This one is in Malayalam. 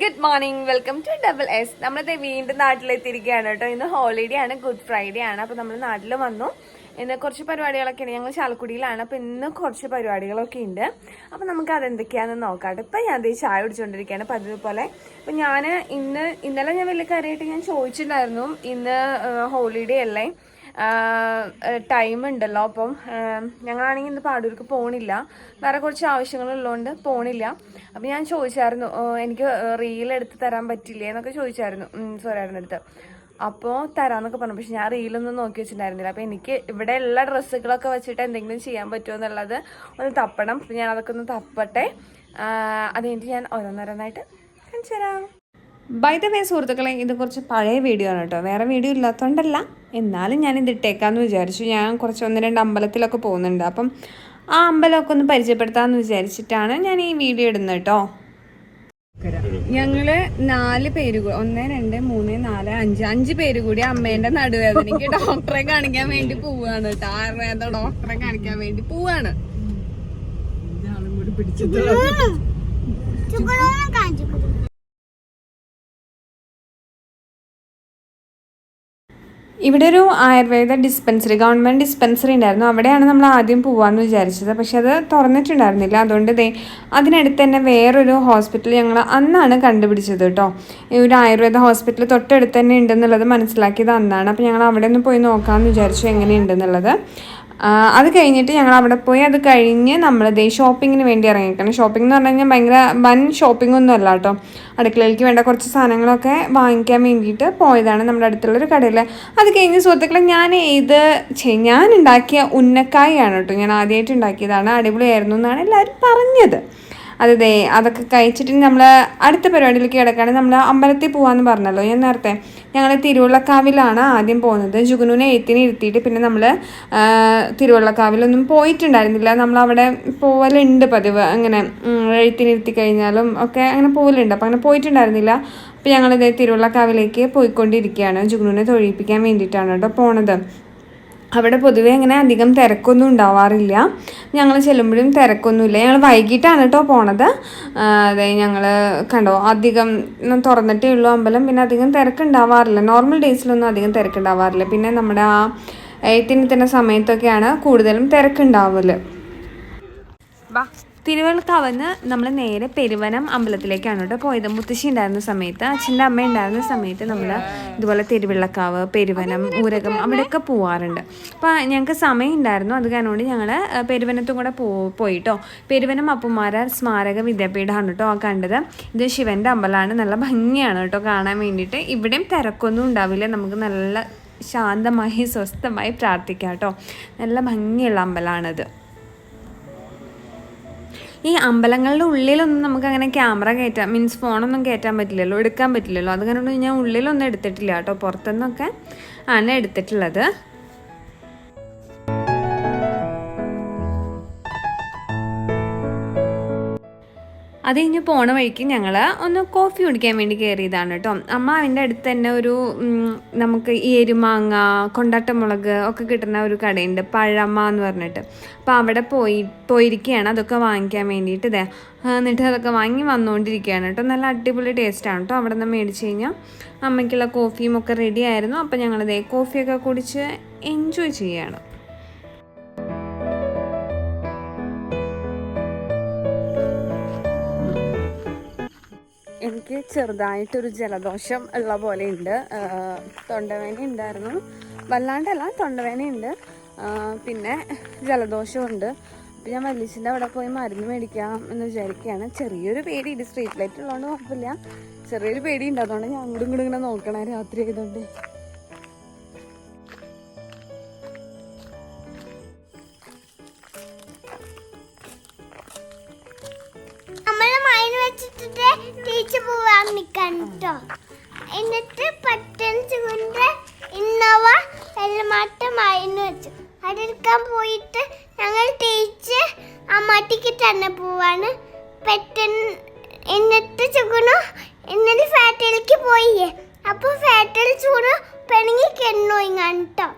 Good morning welcome to double S നമ്മളിത് വീണ്ടും നാട്ടിലെത്തിയിരിക്കുകയാണ് കേട്ടോ. ഇന്ന് ഹോളിഡേ ആണ്. ഗുഡ് ഫ്രൈഡേ ആണ്. അപ്പൊ നമ്മൾ നാട്ടിൽ വന്നു. ഇന്ന് കുറച്ച് പരിപാടികളൊക്കെയാണ്. ഞങ്ങൾ ചാലക്കുടിയിലാണ് അപ്പൊ ഇന്ന് കുറച്ച് പരിപാടികളൊക്കെ ഉണ്ട്. അപ്പൊ നമുക്ക് അതെന്തൊക്കെയാണെന്ന് നോക്കാം ഇപ്പൊ ഞാൻ ദേ ചായ കുടിച്ചുകൊണ്ടിരിക്കുകയാണ് പതിവ് പോലെ. ഞാൻ ഇന്ന് ഇന്നലെ ഞാൻ വലിയ കാര്യമായിട്ട് ഞാൻ ചോദിച്ചിട്ടുണ്ടായിരുന്നു. ഇന്ന് ഹോളിഡേ അല്ലേ? ടൈം ഉണ്ടല്ലോ. അപ്പം ഞങ്ങളാണെങ്കിൽ ഇന്ന് പാടൂർക്ക് പോണില്ല. വേറെ കുറച്ച് ആവശ്യങ്ങളുള്ളതുകൊണ്ട് പോണില്ല. അപ്പം ഞാൻ ചോദിച്ചായിരുന്നു എനിക്ക് റീൽ എടുത്ത് തരാൻ പറ്റില്ലേ? എന്നൊക്കെ ചോദിച്ചായിരുന്നു സോരായിരുന്നു അടുത്ത്. അപ്പോൾ തരാമെന്നൊക്കെ പറഞ്ഞു. പക്ഷെ ഞാൻ റീലൊന്നും നോക്കി വെച്ചിട്ടുണ്ടായിരുന്നില്ല. അപ്പം എനിക്ക് ഇവിടെ എല്ലാ ഡ്രസ്സുകളൊക്കെ വെച്ചിട്ട് എന്തെങ്കിലും ചെയ്യാൻ പറ്റുമോ എന്നുള്ളത് ഒന്ന് തപ്പണം. ഞാൻ അതൊക്കെ ഒന്ന് തപ്പട്ടെ. അത് കഴിഞ്ഞിട്ട് ഞാൻ ഓരോന്നോരോന്നായിട്ട് കാണിച്ചു തരാം. ബൈ ദ വേ സുഹൃത്തുക്കളെ ഇത് കുറച്ച് പഴയ വീഡിയോ ആണ് കേട്ടോ. വേറെ വീഡിയോ ഇല്ലാത്തതുകൊണ്ടല്ല എന്നാലും ഞാൻ ഇത് ഇട്ടേക്കാന്ന് വിചാരിച്ചു. ഞാൻ കുറച്ച് ഒന്ന് രണ്ട് അമ്പലത്തിലൊക്കെ പോകുന്നുണ്ട്. അപ്പം ആ അമ്പലമൊക്കെ ഒന്ന് പരിചയപ്പെടുത്താമെന്ന് വിചാരിച്ചിട്ടാണ് ഞാൻ ഈ വീഡിയോ ഇടുന്നത് കേട്ടോ. ഞങ്ങൾ നാല് പേര് കൂടി ഒന്ന് രണ്ട് മൂന്ന് നാല് അഞ്ച്. അഞ്ച് പേര് കൂടി അമ്മേന്റെ നടുവേദനയ്ക്ക് ഡോക്ടറെ കാണിക്കാൻ വേണ്ടി പോവാണ് കേട്ടോ. ആയുർവേദ ഡോക്ടറെ കാണിക്കാൻ വേണ്ടി പോവാണ്. ചുക്കുളോളം ഇവിടെ ഒരു ആയുർവേദ ഡിസ്പെൻസറി ഗവൺമെന്റ് ഡിസ്പെൻസറി ഉണ്ടായിരുന്നു. അവിടെയാണ് നമ്മൾ ആദ്യം പോവാന്ന് വിചാരിച്ചത്. പക്ഷെ അത് തുറന്നിട്ടുണ്ടായിരുന്നില്ല. അതുകൊണ്ട് ദേ അതിനടുത്ത് തന്നെ വേറൊരു ഹോസ്പിറ്റൽ ഞങ്ങൾ അന്നാണ് കണ്ടുപിടിച്ചത് കേട്ടോ. ഈ ഒരു ആയുർവേദ ഹോസ്പിറ്റൽ തൊട്ടടുത്ത് തന്നെ ഉണ്ടെന്നുള്ളത് മനസ്സിലാക്കിയത് അന്നാണ്. അപ്പോൾ ഞങ്ങൾ അവിടെ ഒന്ന് പോയി നോക്കാമെന്ന് വിചാരിച്ചു എങ്ങനെയുണ്ടെന്നുള്ളത്. അത് കഴിഞ്ഞിട്ട് ഞങ്ങൾ അവിടെ പോയി അത് കഴിഞ്ഞ് നമ്മൾ ദേ ഷോപ്പിങ്ങിന് വേണ്ടി ഇറങ്ങിക്കണം ഷോപ്പിംഗ് എന്ന് പറഞ്ഞു കഴിഞ്ഞാൽ ഭയങ്കര വൻ ഷോപ്പിംഗ് ഒന്നും അല്ല കേട്ടോ. അടുക്കളയിലേക്ക് വേണ്ട കുറച്ച് സാധനങ്ങളൊക്കെ വാങ്ങിക്കാൻ വേണ്ടിയിട്ട് പോയതാണ് നമ്മുടെ അടുത്തുള്ളൊരു കടയിൽ അത് കഴിഞ്ഞ് സുഹൃത്തുക്കളെ ഞാൻ ഇത് ഞാൻ ഉണ്ടാക്കിയ ഉന്നക്കായാണ് കേട്ടോ. ഞാൻ ആദ്യമായിട്ട് ഉണ്ടാക്കിയതാണ്. അടിപൊളിയായിരുന്നു എന്നാണ് എല്ലാവരും പറഞ്ഞത്. അത് അതൊക്കെ കഴിച്ചിട്ട് നമ്മൾ അടുത്ത പരിപാടിയിലേക്ക് കിടക്കുകയാണ് നമ്മൾ അമ്പലത്തിൽ പോകാമെന്ന് പറഞ്ഞല്ലോ ഞാൻ നേരത്തെ. ഞങ്ങൾ തിരുവള്ളക്കാവിലാണ് ആദ്യം പോകുന്നത്. ജുഗുനുവിനെ എഴുത്തിന് ഇരുത്തിയിട്ട് പിന്നെ നമ്മൾ തിരുവള്ളക്കാവിലൊന്നും പോയിട്ടുണ്ടായിരുന്നില്ല. നമ്മൾ അവിടെ പോവലുണ്ട് പതിവ്. അങ്ങനെ എഴുത്തിനിരുത്തി കഴിഞ്ഞാലും ഒക്കെ അങ്ങനെ പോകലുണ്ട് അപ്പോൾ അങ്ങനെ പോയിട്ടുണ്ടായിരുന്നില്ല. അപ്പോൾ ഞങ്ങളിത് തിരുവള്ളക്കാവിലേക്ക് പോയിക്കൊണ്ടിരിക്കുകയാണ്. ജുഗുനുവിനെ തൊഴിയിപ്പിക്കാൻ വേണ്ടിയിട്ടാണ് കേട്ടോ പോണത്. അവിടെ പൊതുവെ അങ്ങനെ അധികം തിരക്കൊന്നും ഉണ്ടാവാറില്ല. ഞങ്ങൾ ചെല്ലുമ്പോഴും തിരക്കൊന്നുമില്ല. ഞങ്ങൾ വൈകിട്ടാണ് കേട്ടോ പോണത്. അതെ ഞങ്ങൾ കണ്ടോ അധികം തുറന്നിട്ടേ ഉള്ളൂ അമ്പലം. പിന്നെ അധികം തിരക്കുണ്ടാവാറില്ല. നോർമൽ ഡേയ്സിലൊന്നും അധികം തിരക്കുണ്ടാവാറില്ല. പിന്നെ നമ്മുടെ ആ എഴുത്തിന് തന്നെ സമയത്തൊക്കെയാണ് കൂടുതലും തിരക്കുണ്ടാവൽ. തിരുവല്ലക്കാവന്ന് നമ്മൾ നേരെ പെരുവനം അമ്പലത്തിലേക്കാണ് കേട്ടോ പോയത്. മുത്തശ്ശി ഉണ്ടായിരുന്ന സമയത്ത് അച്ഛന്റെ അമ്മ ഉണ്ടായിരുന്ന സമയത്ത് നമ്മൾ ഇതുപോലെ തിരുവള്ളക്കാവ് പെരുവനം ഊരകം അവിടെയൊക്കെ പോവാറുണ്ട്. അപ്പോൾ ഞങ്ങൾക്ക് സമയം ഉണ്ടായിരുന്നു. അത് കാരണം കൊണ്ട് ഞങ്ങൾ പെരുവനത്തും കൂടെ പോ പോയിട്ടോ. പെരുവനം അപ്പുമാരാർ സ്മാരക വിദ്യാപീഠമാണ് കേട്ടോ കണ്ടത്. ഇത് ശിവന്റെ അമ്പലമാണ്. നല്ല ഭംഗിയാണ് കേട്ടോ കാണാൻ വേണ്ടിയിട്ട്. ഇവിടെയും തിരക്കൊന്നും ഉണ്ടാവില്ല. നമുക്ക് നല്ല ശാന്തമായി സ്വസ്ഥമായി പ്രാർത്ഥിക്കാം കേട്ടോ. നല്ല ഭംഗിയുള്ള അമ്പലമാണത്. ഈ അമ്പലങ്ങളുടെ ഉള്ളിലൊന്നും നമുക്ക് അങ്ങനെ ക്യാമറ കയറ്റാം മീൻസ് ഫോണൊന്നും കയറ്റാൻ പറ്റില്ലല്ലോ എടുക്കാൻ പറ്റില്ലല്ലോ. അത് കാരണം ഞാൻ ഉള്ളിലൊന്നും എടുത്തിട്ടില്ല കേട്ടോ. പുറത്തുനിന്നൊക്കെ ആണ് എടുത്തിട്ടുള്ളത്. അത് കഴിഞ്ഞ് പോണ വഴിക്ക് ഞങ്ങൾ ഒന്ന് കോഫി കുടിക്കാൻ വേണ്ടി കയറിയതാണ് കേട്ടോ. അമ്മ അതിന്റെ അടുത്ത് തന്നെ ഒരു നമുക്ക് എരുമാങ്ങ കൊണ്ടാട്ടമുളക് ഒക്കെ കിട്ടുന്ന ഒരു കടയുണ്ട് പഴമ്മ എന്ന് പറഞ്ഞിട്ട്. അപ്പോൾ അവിടെ പോയി പോയിരിക്കുകയാണ് അതൊക്കെ വാങ്ങിക്കാൻ വേണ്ടിയിട്ട് ഇതേ. എന്നിട്ട് അതൊക്കെ വാങ്ങി വന്നുകൊണ്ടിരിക്കുകയാണ് കേട്ടോ. നല്ല അടിപൊളി ടേസ്റ്റാണ് കേട്ടോ. അവിടെ നിന്ന് മേടിച്ച് കഴിഞ്ഞാൽ അമ്മയ്ക്കുള്ള കോഫിയും ഒക്കെ റെഡി ആയിരുന്നു. അപ്പോൾ ഞങ്ങളിതേ കോഫിയൊക്കെ കുടിച്ച് എൻജോയ് ചെയ്യുകയാണ് എനിക്ക് ചെറുതായിട്ടൊരു ജലദോഷം ഉള്ള പോലെ ഉണ്ട് തൊണ്ടവേന ഉണ്ടായിരുന്നു. വല്ലാണ്ടല്ല തൊണ്ടവേന ഉണ്ട് പിന്നെ ജലദോഷമുണ്ട് അപ്പം ഞാൻ വല്ലിച്ചിന്റെ അവിടെ പോയി മരുന്ന് മേടിക്കാം എന്ന് വിചാരിക്കുകയാണ്. ചെറിയൊരു പേടി ഇത് സ്ട്രീറ്റ് ലൈറ്റ് ഉള്ളതുകൊണ്ട് കുഴപ്പമില്ല. ചെറിയൊരു പേടി ഉണ്ട് അതുകൊണ്ട് ഞാൻ അങ്ങോട്ടും ഇങ്ങോട്ടും ഇങ്ങനെ നോക്കണേ രാത്രി ആയതുകൊണ്ട്. വെച്ചിട്ട് ടീച്ചർ പോവാൻ നിക്കാൻ കേട്ടോ എന്നിട്ട് പെട്ടെന്ന് കൊണ്ട് ഇന്നോവ വെള്ളമാട്ട മൈന് വെച്ചു. അതെടുക്കാൻ പോയിട്ട് ഞങ്ങൾ ടീച്ചർ അമ്മാട്ടിക്ക് തന്നെ പോവാണ്. പെട്ടെന്ന് എന്നിട്ട് ചുഗുണു എന്നിട്ട് ഫാറ്റലിക്ക് പോയി അപ്പോൾ ഫാറ്റൽ ചൂട് പെണങ്ങി കെണ്ണു കേട്ടോ